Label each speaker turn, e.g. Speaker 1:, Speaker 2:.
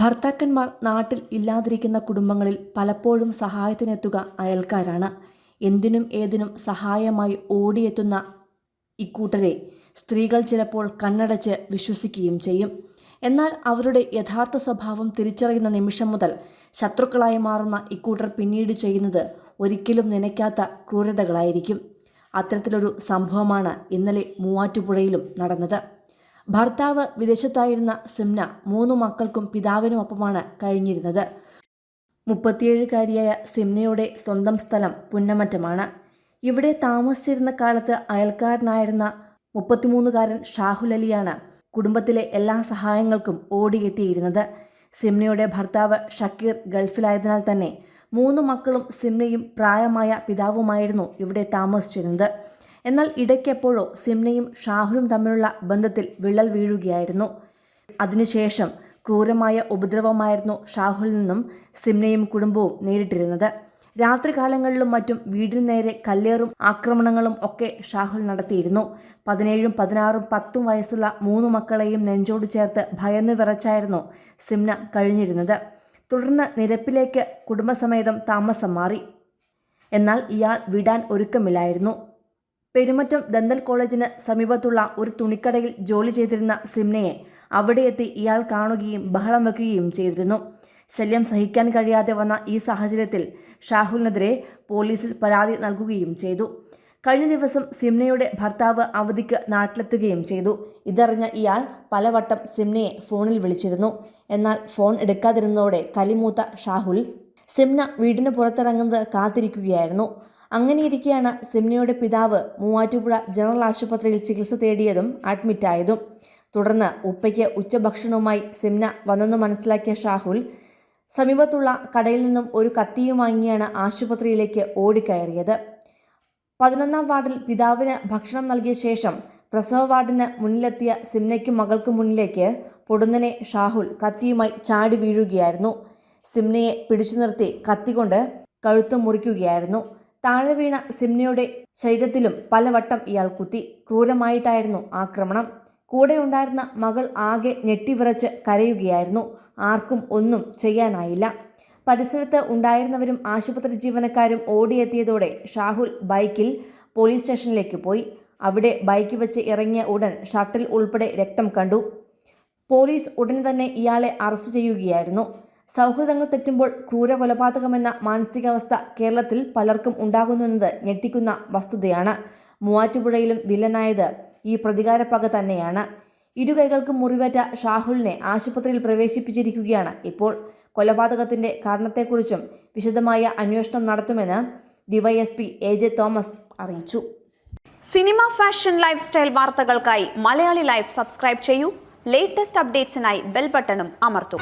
Speaker 1: ഭർത്താക്കന്മാർ നാട്ടിൽ ഇല്ലാതിരിക്കുന്ന കുടുംബങ്ങളിൽ പലപ്പോഴും സഹായത്തിനെത്തുക അയൽക്കാരാണ്. എന്തിനും ഏതിനും സഹായമായി ഓടിയെത്തുന്ന ഇക്കൂട്ടരെ സ്ത്രീകൾ ചിലപ്പോൾ കണ്ണടച്ച് വിശ്വസിക്കുകയും ചെയ്യും. എന്നാൽ അവരുടെ യഥാർത്ഥ സ്വഭാവം തിരിച്ചറിയുന്ന നിമിഷം മുതൽ ശത്രുക്കളായി മാറുന്ന ഇക്കൂട്ടർ പിന്നീട് ചെയ്യുന്നത് ഒരിക്കലും നനയ്ക്കാത്ത ക്രൂരതകളായിരിക്കും. അത്തരത്തിലൊരു സംഭവമാണ് ഇന്നലെ മൂവാറ്റുപുഴയിലും നടന്നത്. ഭർത്താവ് വിദേശത്തായിരുന്ന സിംന മൂന്ന് മക്കൾക്കും പിതാവിനുമൊപ്പമാണ് കഴിഞ്ഞിരുന്നത്. മുപ്പത്തിയേഴുകാരിയായ സിംനയുടെ സ്വന്തം സ്ഥലം പുന്നമറ്റമാണ്. ഇവിടെ താമസിച്ചിരുന്ന കാലത്ത് അയൽക്കാരനായിരുന്ന മുപ്പത്തിമൂന്നുകാരൻ ഷാഹുൽ അലിയാണ് കുടുംബത്തിലെ എല്ലാ സഹായങ്ങൾക്കും ഓടിയെത്തിയിരുന്നത്. സിംനയുടെ ഭർത്താവ് ഷക്കീർ ഗൾഫിലായതിനാൽ തന്നെ മൂന്ന് മക്കളും സിംനയും പ്രായമായ പിതാവുമായിരുന്നു ഇവിടെ താമസിച്ചിരുന്നത്. എന്നാൽ ഇടയ്ക്കെപ്പോഴോ സിംനയും ഷാഹുലും തമ്മിലുള്ള ബന്ധത്തിൽ വിള്ളൽ വീഴുകയായിരുന്നു. അതിനുശേഷം ക്രൂരമായ ഉപദ്രവമായിരുന്നു ഷാഹുലിൽ നിന്നും സിംനയും കുടുംബവും നേരിട്ടിരുന്നത്. രാത്രികാലങ്ങളിലും മറ്റും വീടിന് നേരെ കല്ലേറും ആക്രമണങ്ങളും ഒക്കെ ഷാഹുൽ നടത്തിയിരുന്നു. പതിനേഴും പതിനാറും പത്തും വയസ്സുള്ള മൂന്ന് മക്കളെയും നെഞ്ചോട് ചേർത്ത് ഭയന്നു വിറച്ചായിരുന്നു സിംന കഴിഞ്ഞിരുന്നത്. തുടർന്ന് നിരപ്പിലേക്ക് കുടുംബസമേതം താമസം മാറി. എന്നാൽ ഇയാൾ വിടാൻ ഒരുക്കമില്ലായിരുന്നു. പെരുമറ്റം ദന്തൽ കോളേജിന് സമീപത്തുള്ള ഒരു തുണിക്കടയിൽ ജോലി ചെയ്തിരുന്ന സിംനയെ അവിടെയെത്തി ഇയാൾ കാണുകയും ബഹളം വയ്ക്കുകയും ചെയ്തിരുന്നു. ശല്യം സഹിക്കാൻ കഴിയാതെ വന്ന ഈ സാഹചര്യത്തിൽ ഷാഹുലിനെതിരെ പോലീസിൽ പരാതി നൽകുകയും ചെയ്തു. കഴിഞ്ഞ ദിവസം സിംനയുടെ ഭർത്താവ് അവധിക്ക് നാട്ടിലെത്തുകയും ചെയ്തു. ഇതറിഞ്ഞ ഇയാൾ പലവട്ടം സിംനയെ ഫോണിൽ വിളിച്ചിരുന്നു. എന്നാൽ ഫോൺ എടുക്കാതിരുന്നതോടെ കലിമൂത്ത ഷാഹുൽ സിംന വീടിന് പുറത്തിറങ്ങുന്നത് കാത്തിരിക്കുകയായിരുന്നു. അങ്ങനെയിരിക്കെയാണ് സിംനയുടെ പിതാവ് മൂവാറ്റുപുഴ ജനറൽ ആശുപത്രിയിൽ ചികിത്സ തേടിയതും അഡ്മിറ്റായതും. തുടർന്ന് ഉപ്പയ്ക്ക് ഉച്ചഭക്ഷണവുമായി സിംന വന്നെന്ന് മനസ്സിലാക്കിയ ഷാഹുൽ സമീപത്തുള്ള കടയിൽ നിന്നും ഒരു കത്തിയും വാങ്ങിയാണ് ആശുപത്രിയിലേക്ക് ഓടിക്കയറിയത്. പതിനൊന്നാം വാർഡിൽ പിതാവിന് ഭക്ഷണം നൽകിയ ശേഷം പ്രസവ വാർഡിന് മുന്നിലെത്തിയ സിംനയ്ക്കും മകൾക്കും മുന്നിലേക്ക് പൊടുന്നനെ ഷാഹുൽ കത്തിയുമായി ചാടി വീഴുകയായിരുന്നു. സിംനയെ പിടിച്ചു നിർത്തി കത്തികൊണ്ട് കഴുത്ത് മുറിക്കുകയായിരുന്നു. താഴെ വീണ സിംനയുടെ ശരീരത്തിലും പലവട്ടം ഇയാൾ കുത്തി. ക്രൂരമായിട്ടായിരുന്നു ആക്രമണം. കൂടെ ഉണ്ടായിരുന്ന മകൾ ആകെ ഞെട്ടിവിറച്ച് കരയുകയായിരുന്നു. ആർക്കും ഒന്നും ചെയ്യാനായില്ല. പരിസരത്ത് ഉണ്ടായിരുന്നവരും ആശുപത്രി ജീവനക്കാരും ഓടിയെത്തിയതോടെ ഷാഹുൽ ബൈക്കിൽ പോലീസ് സ്റ്റേഷനിലേക്ക് പോയി. അവിടെ ബൈക്ക് വെച്ച് ഇറങ്ങിയ ഉടൻ ഷട്ടിൽ ഉൾപ്പെടെ രക്തം കണ്ടു. പോലീസ് ഉടൻ തന്നെ ഇയാളെ അറസ്റ്റ് ചെയ്യുകയായിരുന്നു. സൗഹൃദങ്ങൾ തെറ്റുമ്പോൾ ക്രൂര കൊലപാതകമെന്ന മാനസികാവസ്ഥ കേരളത്തിൽ പലർക്കും ഉണ്ടാകുന്നുവെന്നത് ഞെട്ടിക്കുന്ന വസ്തുതയാണ്. മൂവാറ്റുപുഴയിലും വില്ലനായത് ഈ പ്രതികാരപ്പക തന്നെയാണ്. ഇരു കൈകൾക്കും മുറിവേറ്റ ഷാഹുലിനെ ആശുപത്രിയിൽ പ്രവേശിപ്പിച്ചിരിക്കുകയാണ് ഇപ്പോൾ. കൊലപാതകത്തിന്റെ കാരണത്തെക്കുറിച്ചും വിശദമായ അന്വേഷണം നടത്തുമെന്ന് ഡിവൈഎസ്പി എ ജെ തോമസ് അറിയിച്ചു.
Speaker 2: സിനിമ ഫാഷൻ ലൈഫ് സ്റ്റൈൽ വാർത്തകൾക്കായി മലയാളി ലൈഫ് സബ്സ്ക്രൈബ് ചെയ്യൂ. ലേറ്റസ്റ്റ് അപ്ഡേറ്റ്സിനായി ബെൽ ബട്ടണും അമർത്തും.